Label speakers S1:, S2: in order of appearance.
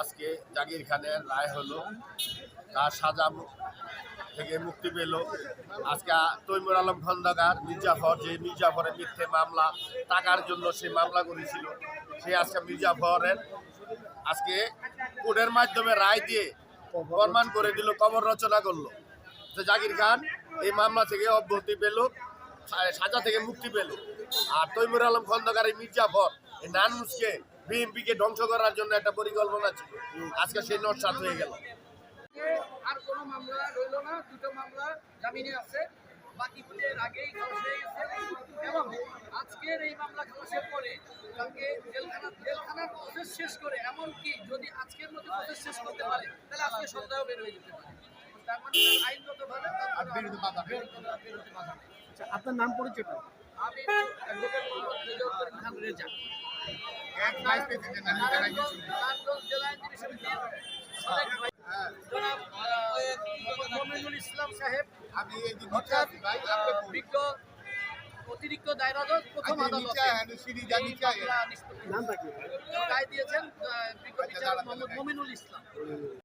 S1: আজকে জাগির খানের রায় হলো, তার সাজা থেকে মুক্তি পেল। আজকে তৈমুর আলম খন্দকার মির্জাফর, যে মির্জাফরের মিথ্যে মামলা, টাকার জন্য সে মামলা করেছিল, সে আজকে মির্জাফরের আজকে কোর্টের মাধ্যমে রায় দিয়ে প্রমাণ করে দিল, কবর রচনা করল। যে জাকির খান এই মামলা থেকে অব্যাহতি পেল। সাজা থেকে মুক্তি পেল। আর তৈমুর আলম, খন্দকার মির্জাফর, এই নানুসকে বিএনপিকে ধ্বংস করার জন্য একটা পরিকল্পনা ছিল। আজকে সেই নস্বাত হয়ে গেল।
S2: শেষ করে, এমনকি যদি আজকের মধ্যে শেষ করতে পারে, তাহলে আজকে সন্দেহ বের হয়ে যেতে পারে।
S3: আপনার নাম
S2: ইসলাম সাহেব
S4: আমি?
S2: বিজ্ঞ অতিরিক্ত দায়রা জজ প্রথম আদালতে রায় দিয়েছেন বিজ্ঞ বিচারক মোহাম্মদ মমিনুল ইসলাম।